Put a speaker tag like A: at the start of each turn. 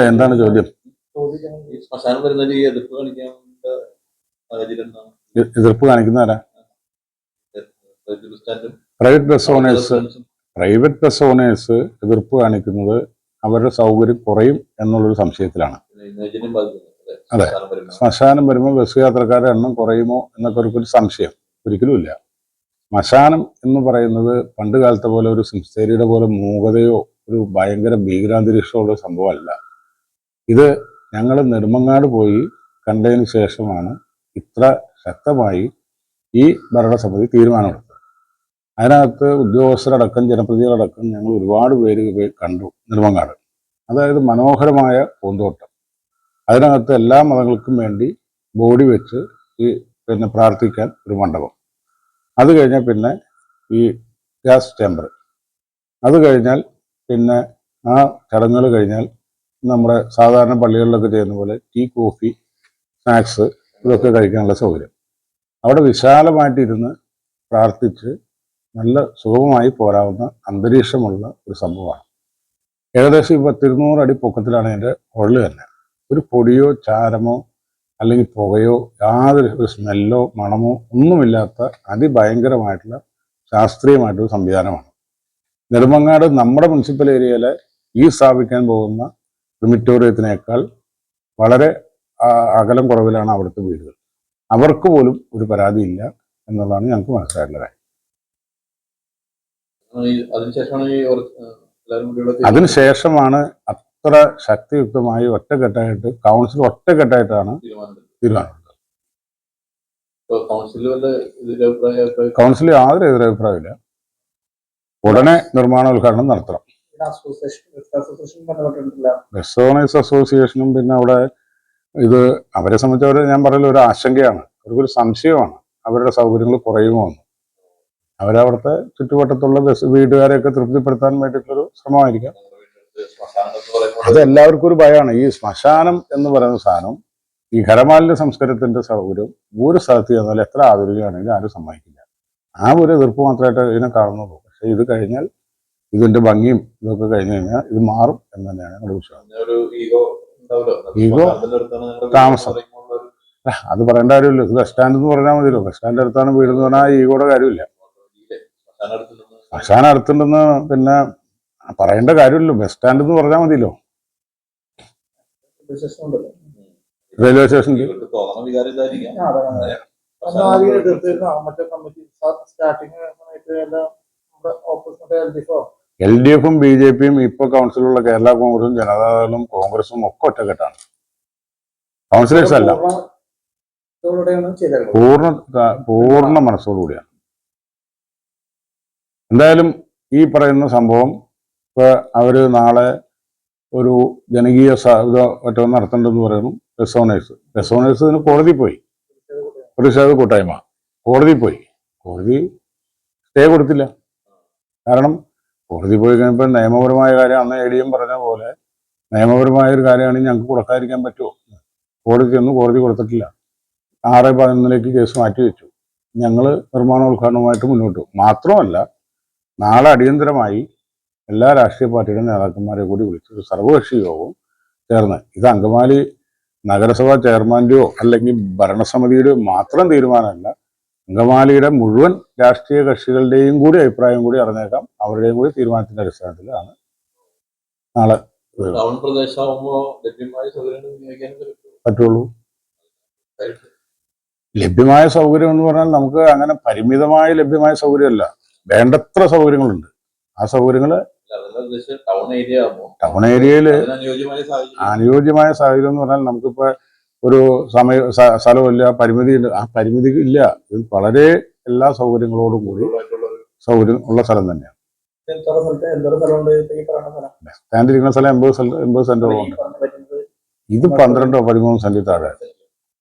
A: എന്താണ് ചോദ്യം?
B: എതിർപ്പ്
A: കാണിക്കുന്ന ആരാ?
B: Private bus
A: owners. Private bus owners എതിർപ്പ് കാണിക്കുന്നത് അവരുടെ സൗകര്യം കുറയും എന്നുള്ളൊരു സംശയത്തിലാണ്. അതെ.
B: ശ്മശാനം വരുമ്പോൾ
A: ബസ് യാത്രക്കാരുടെ എണ്ണം കുറയുമോ എന്നൊക്കെ ഒരു സംശയം. ഒരിക്കലും ഇല്ല. ശ്മശാനം എന്ന് പറയുന്നത് പണ്ട് കാലത്തെ പോലെ ഒരു സിംസേരിയുടെ പോലെ മൂകതയോ ഒരു ഭയങ്കര ഭീകരാന്തരീക്ഷമുള്ള സംഭവമല്ല. ഇത് ഞങ്ങൾ നെടുമങ്ങാട് പോയി കണ്ടതിന് ശേഷമാണ് ഇത്ര ശക്തമായി ഈ ഭരണസമിതി തീരുമാനമെടുത്തത്. അതിനകത്ത് ഉദ്യോഗസ്ഥരടക്കം ജനപ്രതിനിധികളടക്കം ഞങ്ങൾ ഒരുപാട് പേര് കണ്ടു നെടുമങ്ങാട്. അതായത് മനോഹരമായ പൂന്തോട്ടം. അതിനകത്ത് എല്ലാ മതങ്ങൾക്കും വേണ്ടി ബോഡി വെച്ച് ഈ പിന്നെ പ്രാർത്ഥിക്കാൻ ഒരു മണ്ഡപം. അത് കഴിഞ്ഞാൽ പിന്നെ ഈ ഗ്യാസ് ചേംബർ. അത് കഴിഞ്ഞാൽ പിന്നെ ആ ചടങ്ങുകൾ കഴിഞ്ഞാൽ നമ്മുടെ സാധാരണ പള്ളികളിലൊക്കെ ചെയ്യുന്ന പോലെ ടീ കോഫി സ്നാക്സ് ഇതൊക്കെ കഴിക്കാനുള്ള സൗകര്യം. അവിടെ വിശാലമായിട്ടിരുന്ന് പ്രാർത്ഥിച്ച് നല്ല സുഖമായി പോരാവുന്ന അന്തരീക്ഷമുള്ള ഒരു സംഭവമാണ്. ഏകദേശം ഇപ്പോൾ തിരുന്നൂറ് അടി പൊക്കത്തിലാണ് എന്റെ ഉള്ളു തന്നെ. ഒരു പൊടിയോ ചാരമോ അല്ലെങ്കിൽ പുകയോ യാതൊരു ഒരു സ്മെല്ലോ മണമോ ഒന്നുമില്ലാത്ത അതിഭയങ്കരമായിട്ടുള്ള ശാസ്ത്രീയമായിട്ടൊരു സംവിധാനമാണ്. നെടുമങ്ങാട് നമ്മുടെ മുനിസിപ്പൽ ഏരിയയിലെ ഈ സ്ഥാപിക്കാൻ പോകുന്ന ക്രിമിറ്റോറിയത്തിനേക്കാൾ വളരെ അകലം കുറവിലാണ് അവിടുത്തെ വീടുകൾ. അവർക്ക് പോലും ഒരു പരാതിയില്ല എന്നുള്ളതാണ് ഞങ്ങൾക്ക് മനസ്സിലായിട്ടുള്ള കാര്യം.
B: അതിനുശേഷമാണ്
A: അത്ര ശക്തിയുക്തമായി ഒറ്റക്കെട്ടായിട്ട് കൗൺസിൽ ഒറ്റക്കെട്ടായിട്ടാണ്
B: തീരുമാനമെടുത്തത്.
A: കൗൺസിൽ യാതൊരു എതിരഭിപ്രായമില്ല ഉടനെ നിർമ്മാണോദ്ഘാടനം നടത്തണം. അസോസിയേഷനും പിന്നെ അവിടെ ഇത് അവരെ സംബന്ധിച്ചവരെ ഞാൻ പറയല ഒരു ആശങ്കയാണ്. അവർക്കൊരു സംശയമാണ്. അവരുടെ സൗകര്യങ്ങൾ കുറയുമോ എന്ന് അവരവിടുത്തെ ചുറ്റുവട്ടത്തുള്ള ബസ് വീട്ടുകാരെയൊക്കെ തൃപ്തിപ്പെടുത്താൻ വേണ്ടിയിട്ടുള്ളൊരു ശ്രമമായിരിക്കാം. അത് എല്ലാവർക്കും ഒരു ഭയമാണ്. ഈ ശ്മശാനം എന്ന് പറയുന്ന സാധനം ഈ ഖരമാലിന്യ സംസ്കാരത്തിന്റെ സൗകര്യം ഒരു സ്ഥലത്ത് ചെന്നാൽ എത്ര ആധുനികമാണെങ്കിലും ആരും സമ്മതിക്കില്ല. ആ ഒരു എതിർപ്പ് മാത്രമായിട്ട് ഇതിനെ കാണുന്നുള്ളൂ. പക്ഷെ ഇത് കഴിഞ്ഞാൽ ഇതിന്റെ ഭംഗിയും ഇതൊക്കെ കഴിഞ്ഞു കഴിഞ്ഞാൽ ഇത് മാറും എന്ന് തന്നെയാണ് ഞങ്ങളുടെ വിശ്വാസം.
B: ഒരു ഈഗോ
A: താമസം.
B: ഒരു
A: അത് പറയേണ്ട കാര്യമില്ല. ഇത് ബസ് സ്റ്റാൻഡ് എന്ന് പറഞ്ഞാൽ മതിയല്ലോ. ബസ് സ്റ്റാൻഡ് അടുത്താണ് വീട് എന്ന് പറഞ്ഞാൽ ഈഗോയുടെ കാര്യമില്ല.
B: നിന്ന്
A: അടുത്തുണ്ടെന്ന് പിന്നെ പറയേണ്ട കാര്യമില്ലല്ലോ ബസ് സ്റ്റാൻഡ് എന്ന് പറഞ്ഞാൽ മതിയല്ലോ. റെയിൽവേ സ്റ്റേഷനിൽ
C: മറ്റേ committee starting opposite L D എഫോ
A: B J പിയും ഇപ്പൊ കൗൺസിലുള്ള കേരള കോൺഗ്രസും ജനതാദളും കോൺഗ്രസും ഒക്കെ ഒറ്റക്കെട്ടാണ്. കൗൺസിലേഴ്സ് അല്ല. പൂർണ പൂർണ മനസ്സോടുകൂടിയാണ്. എന്തായാലും ഈ പറയുന്ന സംഭവം ഇപ്പൊ അവർ നാളെ ഒരു ജനകീയ ഇത് മറ്റോ നടത്തേണ്ടതെന്ന് പറയുന്നു റെസോണേഴ്സ് റെസോണേഴ്സ് ഇതിന് കോടതി പോയി. പ്രതിഷേധ കൂട്ടായ്മ. കോടതി പോയി. കോടതി സ്റ്റേ കൊടുത്തില്ല. കാരണം കോടതി പോയി കഴിഞ്ഞപ്പോൾ നിയമപരമായ കാര്യം അന്ന് എ ഡി എം പറഞ്ഞ പോലെ നിയമപരമായ ഒരു കാര്യമാണെങ്കിൽ ഞങ്ങൾക്ക് കൊടുക്കാതിരിക്കാൻ പറ്റുമോ കോടതി ഒന്നും കോടതി കൊടുത്തിട്ടില്ല. ആറ് പതിനൊന്നിലേക്ക് കേസ് മാറ്റി വെച്ചു. ഞങ്ങൾ നിർമ്മാണോദ്ഘാടനവുമായിട്ട് മുന്നോട്ട്. മാത്രമല്ല നാളെ അടിയന്തരമായി എല്ലാ രാഷ്ട്രീയ പാർട്ടിയുടെ നേതാക്കന്മാരെ കൂടി വിളിച്ച് ഒരു സർവകക്ഷി യോഗവും ചേർന്ന്. ഇത് അങ്കമാലി നഗരസഭാ ചെയർമാന്റെയോ അല്ലെങ്കിൽ ഭരണസമിതിയുടെയോ മാത്രം തീരുമാനമല്ല അങ്കമാലിയുടെ മുഴുവൻ രാഷ്ട്രീയ കക്ഷികളുടെയും കൂടി അഭിപ്രായം കൂടി അറിഞ്ഞേക്കാം. അവരുടെയും കൂടി തീരുമാനത്തിന്റെ അടിസ്ഥാനത്തിലാണ് നാളെ പറ്റുള്ളൂ. ലഭ്യമായ സൗകര്യം എന്ന് പറഞ്ഞാൽ നമുക്ക് അങ്ങനെ പരിമിതമായ ലഭ്യമായ സൗകര്യമല്ല. വേണ്ടത്ര സൗകര്യങ്ങളുണ്ട്. ആ സൗകര്യങ്ങൾ
B: അതല്ല ടൗൺ
A: ഏരിയയിൽ അനുയോജ്യമായ സാഹചര്യം എന്ന് പറഞ്ഞാൽ നമുക്കിപ്പോൾ ഒരു സമയ സ്ഥലമില്ല പരിമിതി ഉണ്ട് ആ പരിമിതി ഇല്ല. ഇത് വളരെ എല്ലാ സൗകര്യങ്ങളോടും കൂടി സൗകര്യം ഉള്ള സ്ഥലം തന്നെയാണ്.
C: സ്ഥലം?
A: എൺപത് എൺപത്
C: പറ്റുന്നത്
A: ഇത് പന്ത്രണ്ടോ പതിമൂന്ന് സെന്റിൽ താഴെ.